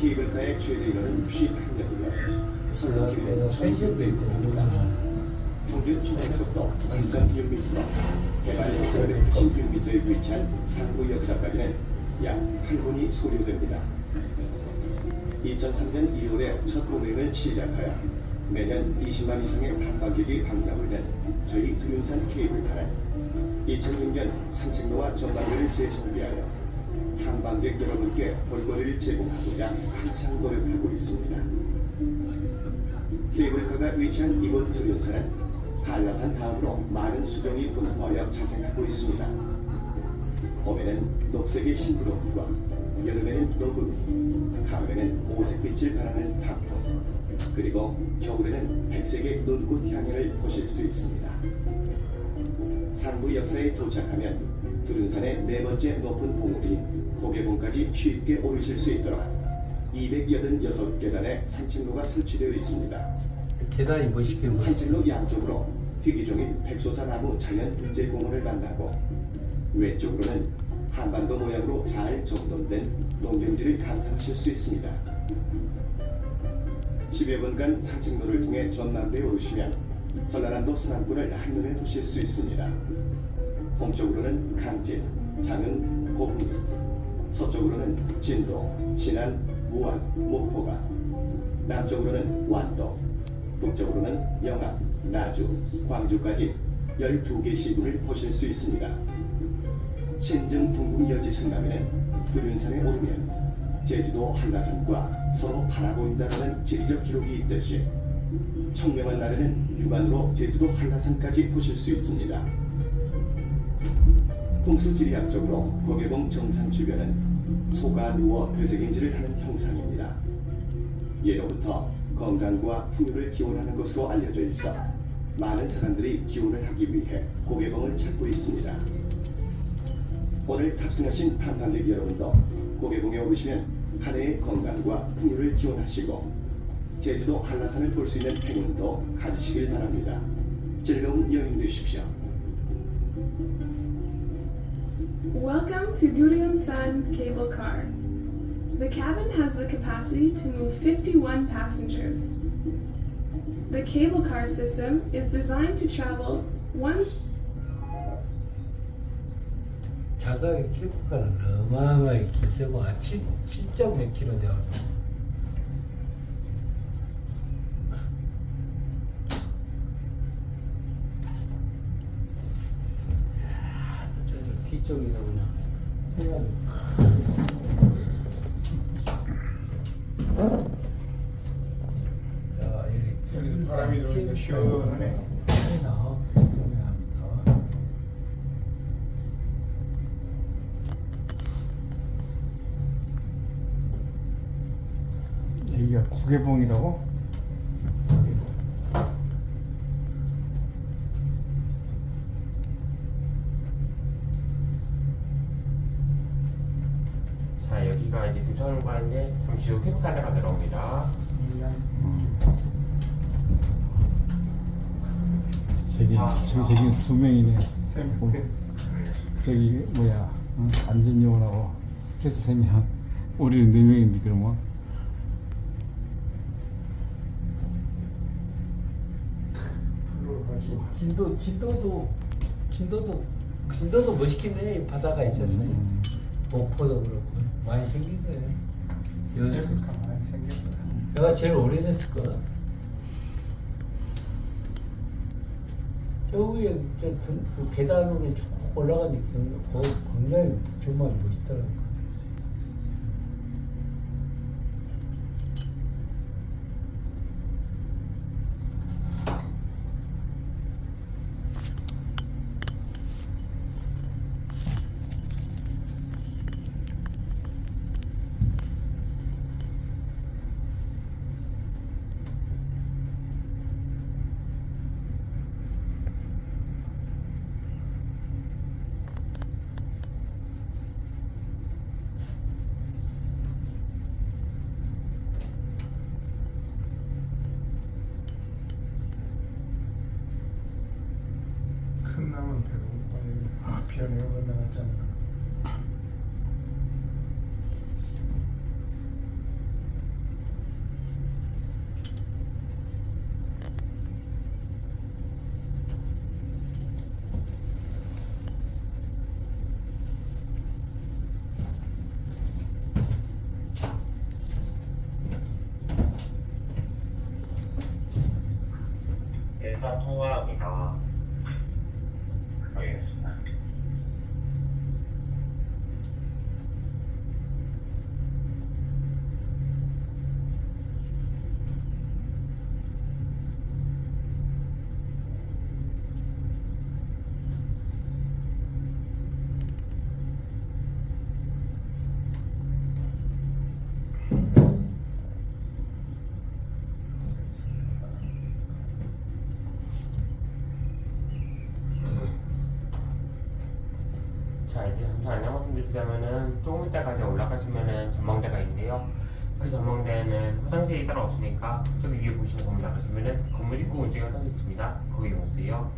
케이블카의 최대 인원은 51명이며 선로 길이는 1600m입니다. 평균 주행 속도 3.6m, 해발 916m에 위치한 상부 역사까지는 약 8분이 소요됩니다. 2003년 2월에 첫 운행을 시작하여 매년 20만 이상의 관광객이 방문하는 저희 두윤산 케이블카는 2006년 산책로와 전망대를 재정비하여 관광객 여러분께 볼거리를 제공하고자 항상 노력하고 있습니다. 케이블카가 위치한 이곳 두윤산은 한라산 다음으로 많은 수정이 분포하여 자생하고 있습니다. 봄에는 녹색의 신부록과 여름에는 노금, 가을에는 오색빛을 발하는 단풍, 그리고 겨울에는 백색의 눈꽃 향연을 보실 수 있습니다. 상부 역사에 도착하면 두른산의 네 번째 높은 봉우리인 고개봉까지 쉽게 오르실 수 있도록 286계단의 산책로가 설치되어 있습니다. 계단이 뭐 시키는 거야? 산책로 양쪽으로 희귀종인 백소사나무 자연 일제공원을 만나고 왼쪽으로는 한반도 모양으로 잘 정돈된 농경지를 감상하실 수 있습니다. 10여 분간 산책로를 통해 전망대에 오르시면 전라남도 순환군을 한눈에 보실 수 있습니다. 동쪽으로는 강진, 장흥, 고흥, 서쪽으로는 진도, 신안, 무안, 목포가, 남쪽으로는 완도, 북쪽으로는 영암, 나주, 광주까지 12개 시군을 보실 수 있습니다. 신증 동궁여지 승남에는 두륜산에 오르면 제주도 한라산과 서로 바라보인다는 지리적 기록이 있듯이 청명한 날에는 육안으로 제주도 한라산까지 보실 수 있습니다. 풍수지리학적으로 고개봉 정상 주변은 소가 누워 되새김질을 하는 형상입니다. 예로부터 건강과 풍요를 기원하는 것으로 알려져 있어 많은 사람들이 기원을 하기 위해 고개봉을 찾고 있습니다. 오늘 탑승하신 탐방객 여러분도 고개봉에 오르시면 한 해의 건강과 풍요를 기원하시고 제주도 한라산을 볼 수 있는 행운도 가지시길 바랍니다. 즐거운 여행 되십시오. Welcome to Durian-san Cable Car. The cabin has the capacity to move 51 passengers. The cable car system is designed to travel one 자가의 킬프가는 어마어마하게 길세고 아 7, 7점 몇 킬로 되어 뒤쪽이다 그냥 해가지고 야 여기 여기서 바람이 들어오니까 시원하네. 여기가 구개봉이라고? 자 여기가 이제 후 캠프카드가 들어옵니다. 저기 아. 저기 저기 두 명이네. 음. 어, 저기 뭐야 어? 안전요원하고 해서 세 명. 우리는 네 명인데 그러면 진- 진도 진도도 진도도 진도도 멋있긴 해 바다가 있어서 음. 목포도 그렇고 많이 생긴 거예요. 연수 많이 생겼어. 내가 제일 오래됐을 거야. 저 위에 그 계단 위에 쭉 올라가니까 거 굉장히 정말 멋있더라고. 큰 나무는 배고 아니 피아노 올라갔잖아. 일단 통화합니다. 알겠습니다. 자 이제 잠시 안내 말씀 드리자면은 조금 이따까지 올라가시면은 전망대가 있는데요. 그 전망대는 화장실이 따로 없으니까 저기 위에 보시는 건물 나가시면은 건물 입구 문제가 따로 있습니다. 거기 오세요.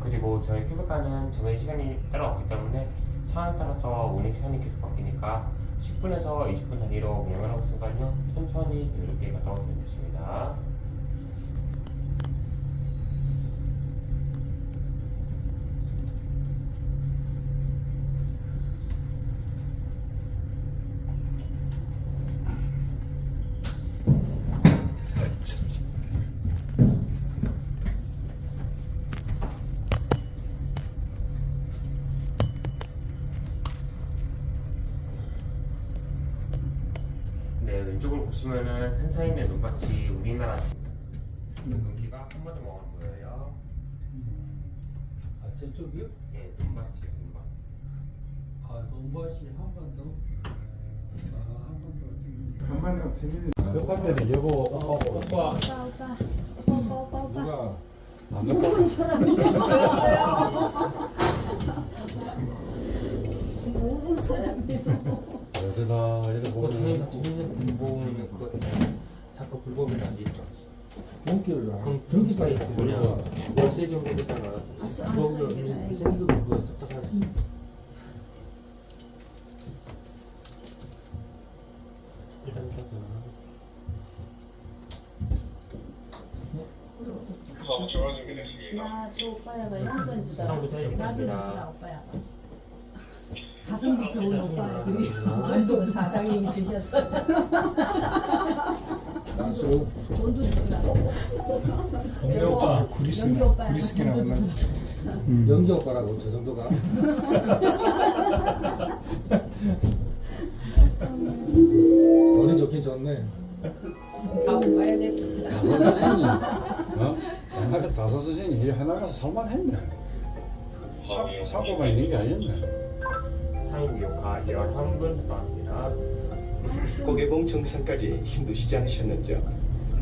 그리고 저희 큐브카는 정해진 시간이 따로 없기 때문에 상황에 따라서 운행 시간이 계속 바뀌니까 10분에서 20분 단위로 운행을 하고 있으니까요. 천천히 여유롭게 갔다 오시면 되십니다. 네, 왼쪽으로 보시면은 한사인의 눈밭이 우리나라 눈기가 한 번에 먹을 거예요. 아 저쪽이요? 예, 눈밭이요, 눈밭. 아 농구하시 한번 더. 아한번 더. 한만 더 재밌는. 급한데는 여보 오빠 오빠 오빠 오빠 오빠 오빠 오빠 누가 안 높아 모르는 사람이에요 모르는 사람이에요 여기다 이렇게 그거 보면 자꾸 불법이 아닐 줄 알았어. 그럼 그렇게까지 그 뭐냐 월세 정도 됐다가 아싸, 아싸, 이게. 생수 그거 섞어서 일단 일단 좀 나저 오빠야 나 용돈 주다. 상부 사진 나도. 주라 오빠야 가성비 좋은 오빠들이 돈도 사장님이 주셨어 난수 돈도 주라 영재 오빠 오빠야. 구리스키 나왔나? 영재 오빠라고 저 정도가 돈이 좋긴 좋네 다 오빠야 돼 다섯 선생님, 어? 옛날에 다섯 일 해나가서 살만했네. 사, 사고가 있는 게 아니었네. 요가 11분 나옵니다. 고개봉 정상까지 힘드시지 않으셨는지요?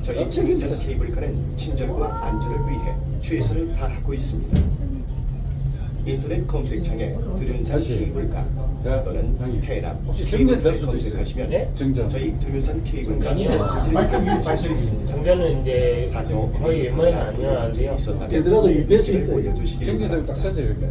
저희 깜짝이야. 인산 케이블카는 친절과 안전을 위해 최선을 다하고 있습니다. 인터넷 검색창에 두륜산 다시. 케이블카 야, 또는 형님. 해남 혹시 정전 될 케이블카를 수도 있어요. 검색하시면 네? 정전. 저희 두륜산 케이블카 아니요. 홈페이지를 보실 수 있습니다. 정전은 이제 다소 거의 웬만해서 안 일어나는데요. 이 배수 있어요. 올려주시기 정전되면 딱 서져 이렇게.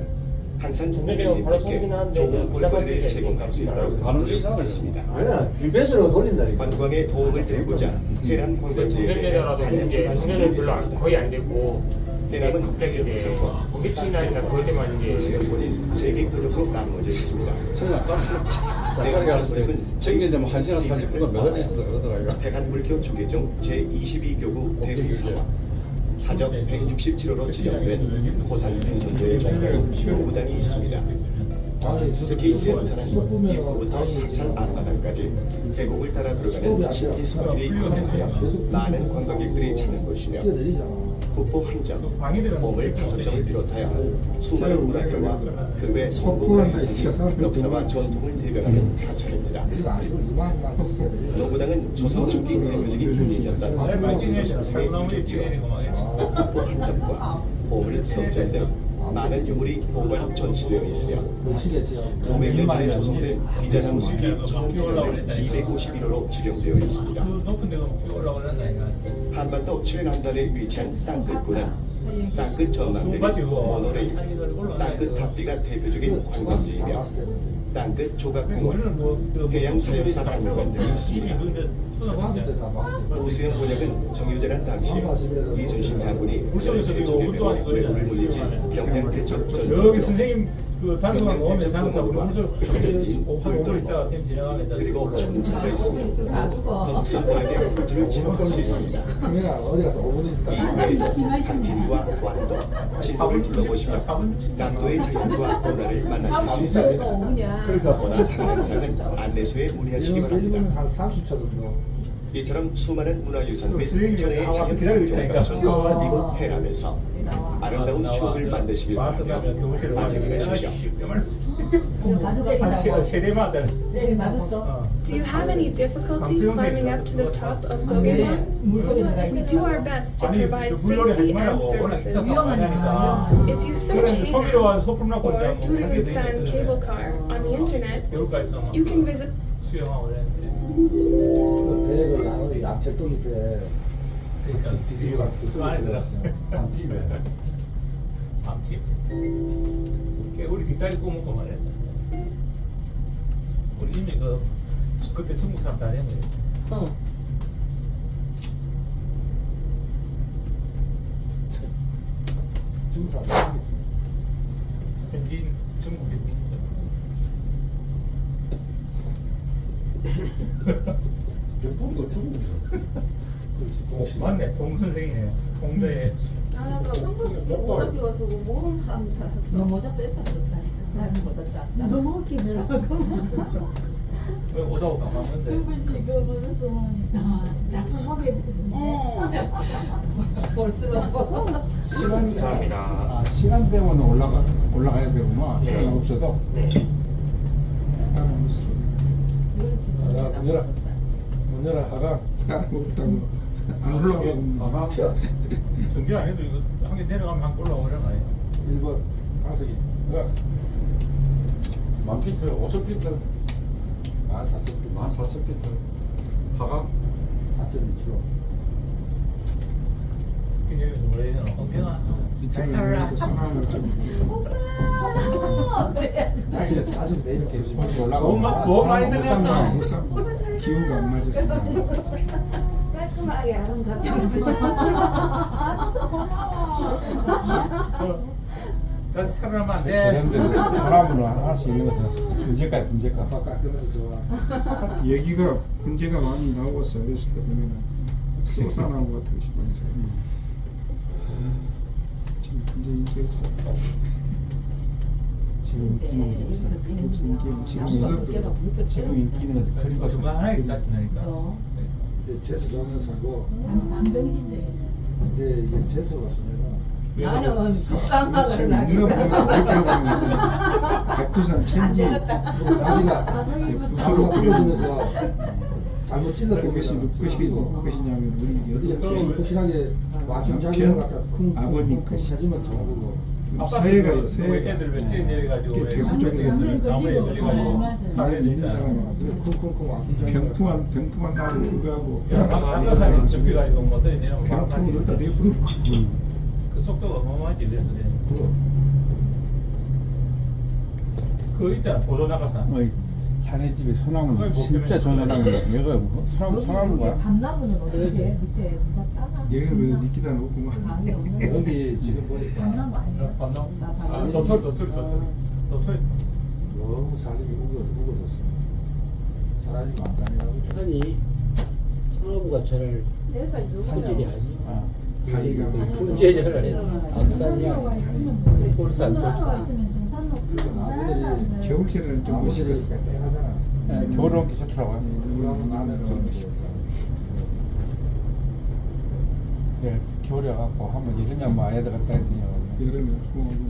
서긴 하는데 좋은 볼거리를 제공할 수 있도록 반응 이상하네. 노력하겠습니다. 아니야 뒷배수로 돌린다니까. 관광에 도움을 드리고자 해남 관광지에 정전되더라도 이제 정전은 별로 안- 거의 안 되고 해남은 갑자기 이제 고객층이나 그럴 때만 이제 수영권인 세개 구역으로 나누어져 있습니다. 딱 자가게 갔을 때 정전되면 한 시간 40분간 몇월 있었다 그러더라고요. 대한불교 조계종 제22교구 대흥사와 사적 167호로 지정된 고산 빈손도의 종교 노구단이 있습니다. 특히 대흥사는 입구부터 사찰 앞바다까지 계곡을 따라 들어가는 신기 스포들이 가득하여 많은 관광객들이 찾는 곳이며 국보 한 점, 보물 다섯 점을 비롯하여 수많은 문화재와 그 외 성공과 유산이 역사와 전통을 대변하는 사찰입니다. 노구당은 조선 중기 대표적인 인물이었던 마진도 선생의 유적지로 국보 한 점과 보물 석전 등 많은 유물이 보관 전시되어 있으며 500년 전에 조성된 숲이 천킬로는 251호로 지정되어 있습니다. 한반도 최남단에 위치한 땅끝구는 땅끝 전망대리, 모노레일, 땅끝 탑비가 대표적인 관광지이며 땅끝 조각공원, 해양 자연사 박물관 등이 있습니다. 우수영 번역은 정유재란 당시 이순신 장군이 열세 척의 배로 외국을 물리친 명량 대첩 저기 전투 그 단순한 오면 잘못하고 우리 무술 한 5분 있다가 선생님 일단 그리고 총사가 있습니다. 더욱선보에게 포즈를 지목할 수 있습니다. 그러면 어디 가서 5분 있었다. 이후에 강진과 완도, 진도를 둘러보시며 남도의 자연과 문화를 만나실 수 있습니다. 보다 자세한 사항은 안내소에 문의하시기 1분 바랍니다. 한 30초 정도. 이처럼 수많은 문화유산 및 와서 자연 기다리고 있다니까. 환경과 전국을 해나면서 아름다운 추억을 만드시길 바랍니다. 안녕히. 네, 맞았어. Do you have any difficulty climbing up to the top of? 물속에 들어가 We do our best to provide 그 safety and services. If you search 갖고 or 뭐 Durunsan cable car on the internet, you can visit 수영하고 그랬는데 그 배를 나눠 양철동이 배. 그러니까 뒤집어 갖고 그 안에 들어갔어 밤집에. 밤집 우리 뒷다리 꼬먹고 말했어 우리 이미 그 그때 중국 사람 다 했는데 어. 중국 사람이지. 현지인 중국 현지인이죠 병풍도 중국이죠. 그렇지. 맞네 동 선생이네 동대에 아, 나 선글라스 끼고 모자 끼워서 모르는 사람 살았어. 너 모자. 자기 모자 땄다. 너 먹기더라고. 왜 오다고 까먹는데 씨 그거 보면서 자꾸 보게 볼수록 시간이 감사합니다. 아, 시간 때문에 올라가 올라가야 되구나. 네. 시간 없어도. 네. 사람 없어. 아, 나쁘다. 문열아. 문열아 하가 사람 없다고 안 올라가고. 봐봐. 전기 안 해도 이거 한 개 내려가면 한 올라오려나 1번 강석이. 어. 만 피트, 5천 피트, 14,000만 사천 피트. 하강 4.2km. 원래 잘 상황을 좀 그래. 다시 다시 내일 계속 올라가. 너무 마- 너무 많이 들렸어. 기운도 안 맞아서. 깔끔하게 아름답게. 맞아서 고마워. 살아나면 안돼 자연대로 사람으로 할수 있는 것은 문제가 문제가 아빠 깎으면서 좋아. 여기가 문제가 많이 나오고 서비스 때 보면은 쏟아나오고 같은 싶어서 지금 문제 인기 없어. 지금 인기 없어. 없어 인기 없어. 지금 지금 지금 인기 있는 것은 그런 그러니까 거 중간 하나 있다 지나니까 이제 재수 좋으면 살고 반병신데. 근데 이게 재수가 없으면 나는 이렇게 보면 백두산 천지. 나지가 나지가 풀어주면서 잘못 찔렀던 그것이 누구시 누구시냐면 우리 어디가 제일 푹신하게 완충작용을 갖다 쿵 아버님 것이. 해주면 좋은 거고 사회가 왜 사회가 애들 몇대 내려가지고 이게 왜 대구 쪽에서 나무에 걸려가지고. 살에 있는 있잖아. 사람이 병풍한 병풍한 나무 그거하고 아까 사람이 접혀가지고 뭐 내려면 바로 병풍을 가지 내버리고. 그 속도가 어마어마하지 그래서 그 있잖아 보도 나가서. 어이, 자네 집에 소나무 못 진짜 좋은 소나무 내가 뭐 소나무 소나무 거야? 밤나무는 어떻게 밑에 누가 따나? 여기는 왜 니끼다 놓고만 방이 없는 여기 지금 보니까 밤나무 아니야? 아, 밤나무. 도토리 도토리 도토리 도토리 너무 살림이 우거져, 우거졌어 사라지면 안 다니라고 산이 소나무가 저를 여기까지 누구야? 산질이 아니야. 아, 다리가 분재절을 악산이야. 볼산 쪽. 그리고 나무들이 겨울철에는 좀 빽빽하잖아. 네, 겨울에 먹기 좋더라고요. 물하고 나면은 네, 겨울에 가고 한번 여름에 한번 아이들 갔다 했더니 여름에 뭐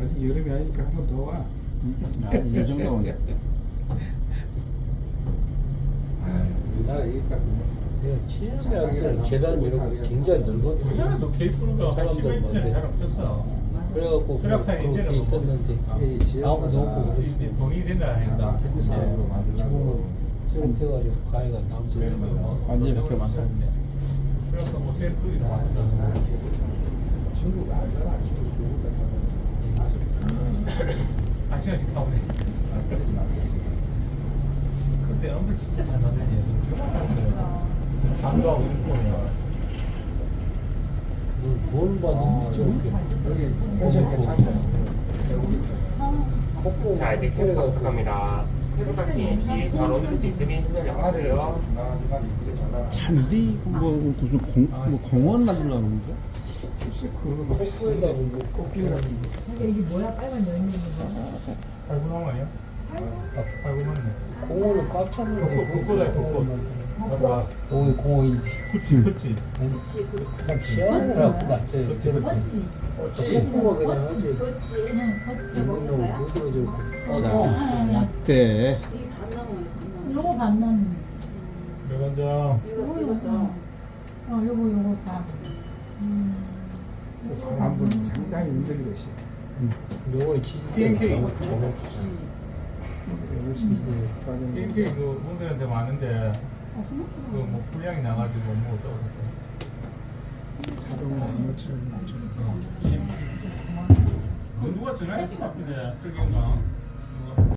아직 여름이 아니니까 한번 더 와. 아니 이 정도면. 우리나라 이게 딱 내가 치료할 때 계단 이런 거 굉장히 넓었어. 우리나라도 케이프가 한 사람들 10년 전에 잘 없었어 그래갖고 그렇게 뭐 있었는데 아무도 없고 그랬어. 돈이 된다 아닌가 특구 사업으로 만들려고 지금은 저렇게 해가지고 가위가 남고 완전히 바뀌어 왔어. 수락산 뭐 세일 끓이고 만들어 중국 알잖아 중국 교육 같은 안 그러지 말고 그때 엄청 진짜 잘 잘했어요 장도하고 일본이야 뭘 아, 봤는지 저렇게 여기 괜찮 괜찮고 자 이제 케이블카 도착합니다. 진입 시 바로 옮길 수 있으니 신경 양하세요. 잔디 뭐 무슨 공, 뭐 공원 건가? 코스에다 뭐 꺾기라는 여기 뭐야 빨간 여 있는 거 발굴한 거 아니야? 발굴했네. 공원을 꽉 찼는데 벚꽃. 맞아. 공원 공원이 그치, 그치. 그치 그 그치 응 그치 먹는 거야? 부드러져 자, 라떼. 이 밤나무야 요거 밤나무. 매관장. 이거 이것도 어, 요거 요거 밤. 음. 한분 상당히 힘들게 시 요거는 치즈 PNK. 게임기 그 문제한테 많은데. 그뭐 불량이 나가지고 뭐 어쩌고 자동으로 안맞추는 그 누가 전화했던 것 같은데 슬기인가?